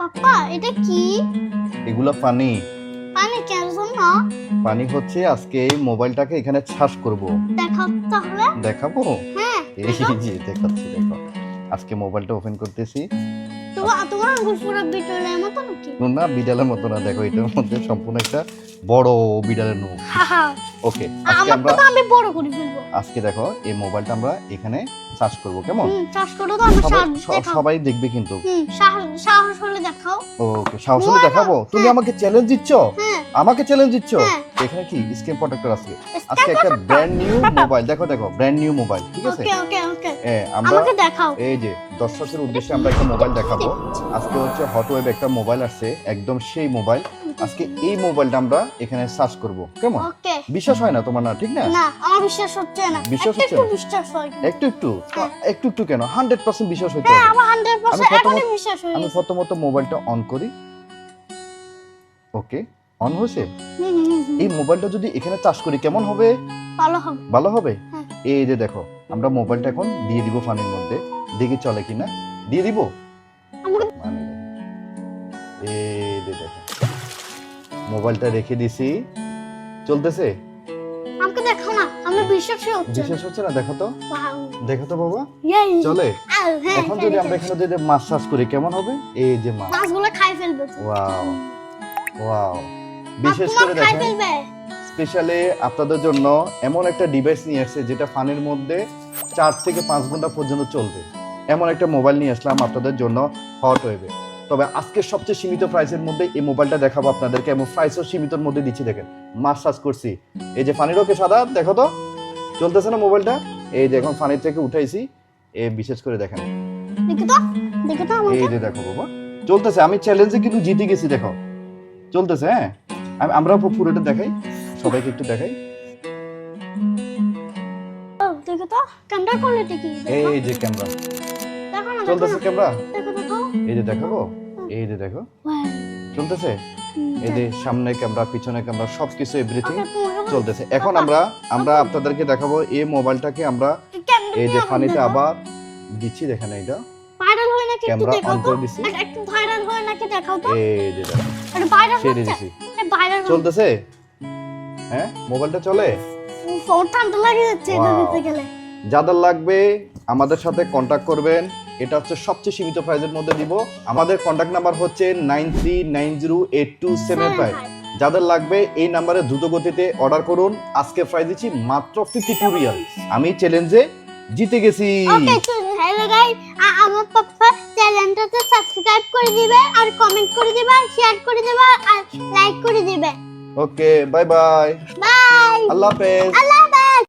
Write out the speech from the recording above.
পাপা এটা কি? এগুলো পানি। পানি কেন জন্য? পানি হচ্ছে আজকে এই মোবাইলটাকে এখানে ছাস করব। দেখাও তাহলে। দেখাবো? হ্যাঁ এই যে দেখাচ্ছি দেখো। আজকে মোবাইলটা ওপেন করতেছি। নাকি? না বিড়ালের মতো না দেখো এটার মধ্যে সম্পূর্ণ একটা বড় বিড়ালের হাহা ওকে আজকে আমরা আমি বড় করে ফেলব। আজকে দেখো এই মোবাইলটা আমরা এখানে চার্জ করব কেমন? হুম চাষ করো তো আমি সবাই সাহস সবাই দেখবে কিন্তু। হুম সাহস সাহস হলে দেখাও। ওকে সাহস হলে দেখাবো? তুমি হ্যাঁ। আমাকে চ্যালেঞ্জ দিচ্ছ? হ্যাঁ। আমাকে চ্যালেঞ্জ দিচ্ছ? হ্যাঁ। এখানে কি? স্ক্রিন প্রোটেক্টর আছে। আজকে একটা ব্র্যান্ড নিউ মোবাইল। দেখো দেখো ব্র্যান্ড নিউ মোবাইল ঠিক আছে? ওকে ওকে ওকে এ, আমরা আমাকে দেখাও। এই যে দর্শকের উদ্দেশ্যে আমরা একটা মোবাইল দেখাবো। আজকে হচ্ছে হট ওয়েব একটা মোবাইল আসছে একদম সেই মোবাইল। আজকে এই মোবাইলটা আমরা এখানে সার্চ করব। কেমন? ওকে। বিশ্বাস হয় না তোমার না ঠিক না? না আমার বিশ্বাস হচ্ছে না। বিশ্বাস একটু হচ্ছে একটু বিশ্বাস হয়। একটু একটু? একটু একটু কেন? হান্ড্রেড পার্সেন্ট বিশ্বাস হইতে হ্যাঁ আমার হান্ড্রেড আমি পার্সেন্ট প্রথমত- এখনই বিশ্বাস হয়ে আমি প্রথমত মোবাইলটা অন করি। ওকে অন হয়েছে? এই মোবাইলটা যদি এখানে চার্জ করি কেমন হবে? ভালো হবে। ভালো হবে? হ্যাঁ। এই যে দেখো আমরা মোবাইলটা এখন দিয়ে দিব ফানির মধ্যে। দেখি চলে কিনা। দিয়ে দিব? মানে এই মোবাইলটা রেখে দিছি। চলতেছে? আমাকে দেখো না আমি বিশ্বাসই হচ্ছে বিশেষ হচ্ছে না? দেখো তো. দেখো তো বাবা! চলে। হ্যাঁ, এখন হ্যাঁ, যদি হ্যাঁ। আমরা এখানে যদি চাষ করি কেমন হবে? এই যে মাছ। মাছগুলো খাই ফেলবে ওয়াও ওয়াও বিশেষ করে দেখেন ফেলবে। স্পেশালি আপনাদের জন্য এমন একটা ডিভাইস নিয়ে আসছে যেটা ফানের মধ্যে চার থেকে পাঁচ ঘণ্টা পর্যন্ত চলবে। এমন একটা মোবাইল নিয়ে আসলাম আপনাদের জন্য হট ওয়েবে তবে আজকে সবচেয়ে সীমিত প্রাইসের মধ্যে এই মোবাইলটা দেখাবো আপনাদেরকে এবং প্রাইসও সীমিতর মধ্যে দিচ্ছি দেখেন। সার্চ করছি। এই যে ফানির ওকে সাদা দেখো তো। চলতেছে না মোবাইলটা? এই যে এখন ফানির থেকে উঠাইছি। এ বিশেষ করে দেখেন। দেখো তো দেখো তো আমাকে। এই যে দেখো বাবা। চলতেছে আমি চ্যালেঞ্জে কিন্তু জিতে গেছি দেখো। চলতেছে হ্যাঁ? আমি- আমরা পুরোটা দেখাই। সবাইকে একটু দেখাই। দেখো তো ক্যামেরা কোয়ালিটি কি? এই যে ক্যামেরা দেখো চলতেছে ক্যামেরা এই যে দেখাবো এই যে দেখো। চলতেছে? এই যে সামনে ক্যামেরা পিছনে ক্যামেরা সবকিছু এভরিথিং চলতেছে। এখন আমরা আমরা আপনাদেরকে দেখাবো এই মোবাইলটাকে আমরা এই যে ফানিতে আবার দিচ্ছি দেখেন এটা হয় ক্যামেরা অন করে দিছি। একটু ভাইরাল হয় নাকি দেখাও তো। এই যে দেখো। এটা ভাইরাল হচ্ছে। দিছি। ভাইরাল চলতেছে? হ্যাঁ? মোবাইলটা চলে? ফোন ঠান্ডা লাগে যাচ্ছে এটা দিতে গেলে। যাদের লাগবে আমাদের সাথে কন্ট্যাক্ট করবেন। এটা হচ্ছে সবচেয়ে সীমিত প্রাইজের মধ্যে দিব। আমাদের কন্ট্যাক্ট নাম্বার হচ্ছে nine three nine zero eight two seven five যাদের লাগবে এই নাম্বারে দ্রুত গতিতে অর্ডার করুন। আজকে প্রাইস দিচ্ছি মাত্র ফিফটি টু রিয়াল আমি চ্যালেঞ্জে জিতে গেছি। আমার পাপা চ্যানেলটাতে সাবস্ক্রাইব করে দিবে আর কমেন্ট করে দিবে শেয়ার করে দিবে আর লাইক করে দিবে। ওকে বাই বাই বাই আল্লাহ হাফেজ। আল্লাহ হাফেজ।